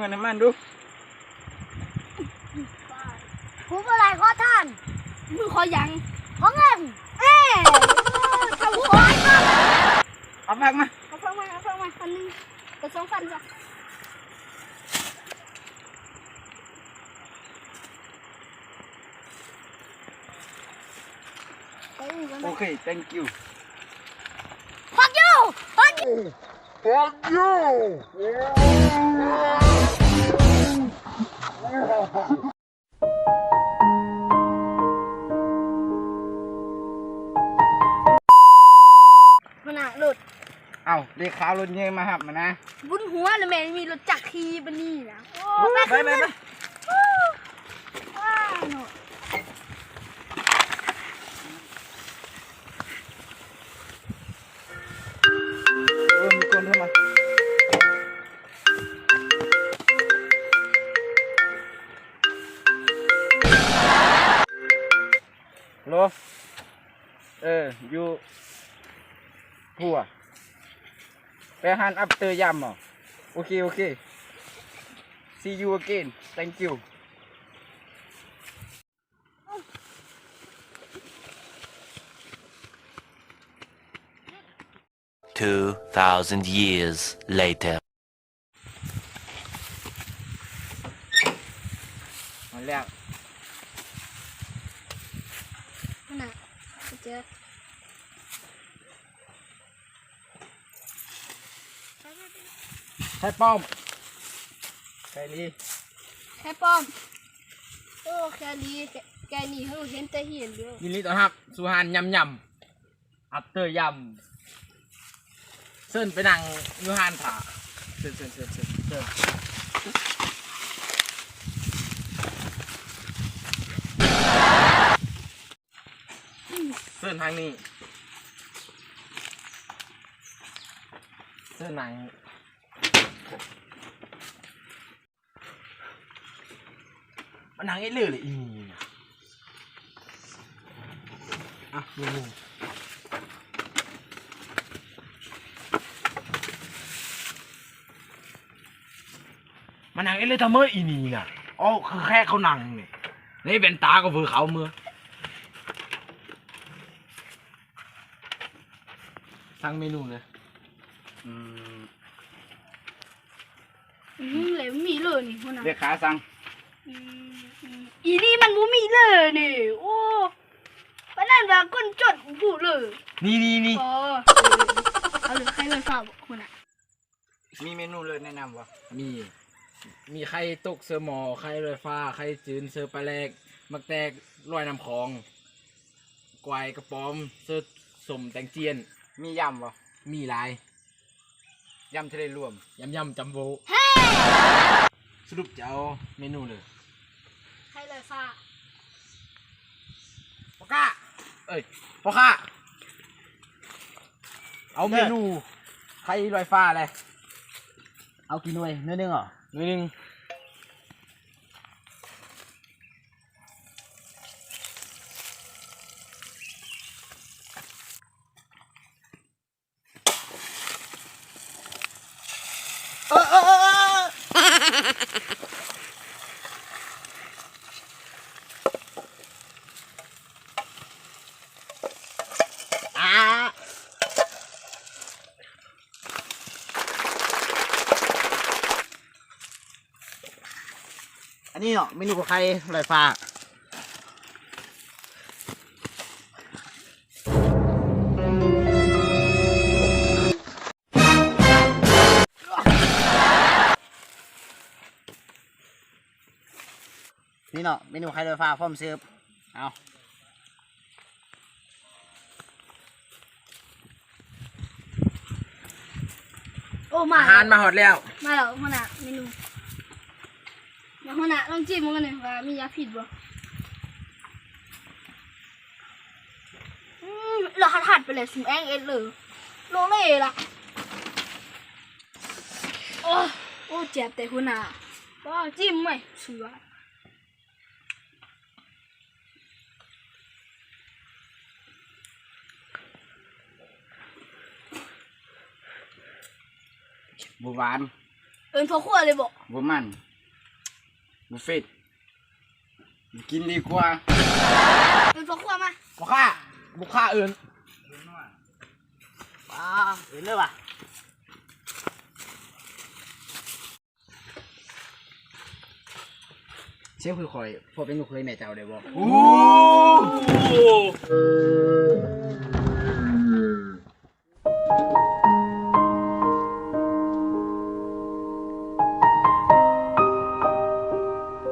เงินน้ำมันดูผมอะไรขอท่านมือขอยังขอเงินเอ้ยทำคอยเอาพักมาเอาฟังมาเอาฟังมาพันนึงกระสองพันจ้ะโอเค thank you ฟักยูฟั กยูขนาดหลุด เอาเรียกขาวรถเงยมาหับมานะ บุญหัวเลยแม่มีรถจักรขี่บันนี่นะโอ้ไปไปไป โลเออ อยู่หัวไปหันอัปเตอร์ยำเหรอโอเค โอเค see you again thank you Two thousand years later. มาแล้วข นาดเจอใช่ป้อมใช่ลีแค่ป้อมโอ้แค่นี้แกแกนี่เขาเห็นแต่เห็นเดียวยินดีต้อนรับสุฮานยำยำอัปเตอร์ยำเส้นไปนั่งอยูฮานถาเส้นเส้นเส้นเส้นเส้น เส้นทางนี้เส้นไหนมันนางไอ้เลือเลยอีนี่นะอะดูดูมันนางไอ้เลือทำเมื่ออีนี่น่ะอ๋อคือแค่เขานังนี่นี่เป็นตาก็คือเขาเมื่อ สั่งเมนูเลยอืมอืมเลยมีเลยนี่คนน่ะเรียกขาสั่งอืมอืมอีนี่มันบ่มีเลยนี่โอ้ปะนั่นว่าคนจดผู้เลยนี่นี่นี่พอเอาเลยใครเลยฝากคนน่ะมีเมนูเลยแนะนำวะมี มีไข่ตกเสือหมอไข่ลอยฟ้าไข่จืนเสือปลาแรกมักแตกลอยน้ำคลองกวายกระป๋อมเสือสมแตงเจียน มียำวะมีหลายยำทะเลรวมยำยำจัมโบ้สรุปจะเอาเมนูเลยใครเลยฝากพ่อข้าเอ้ยพ่อข้าเอาเมนูไข่ลอยฟ้าเลยเอากี่หน่วยเนื้อหนึ่งเหรอหนึ่งหนึ่ง อันนี้เนาะเมนูของใครลอยฟ้า นี่เนาะเมนูไข่ลอยฟ้าพร้อมเสิร์ฟเอาโอ้มาอาหารมาหอดแล้ว มาแล้วคนน่ะเมนูมาคนน่ะลองจิ้มมันกันหน่อยว่ามียาผิดบ่อืมเราหัดหัดๆไปเลยสิมแองเอ็ดเลยโลเล่ละโอ้โอ้เจ็บแต่คนน่ะว้าวจิ้มไหมเสือ บัวหวานเอินพอขั้วเลยบอกบ่มันบุฟเฟ่ต์กินดีกว่าเอินพอขั้วมาบุค่าบุค่าอื่นว้าเห็นเลยว่ะเชี่ยคือคอยพอเป็นลูกเคยแม่เจ้าได้บ่โอ้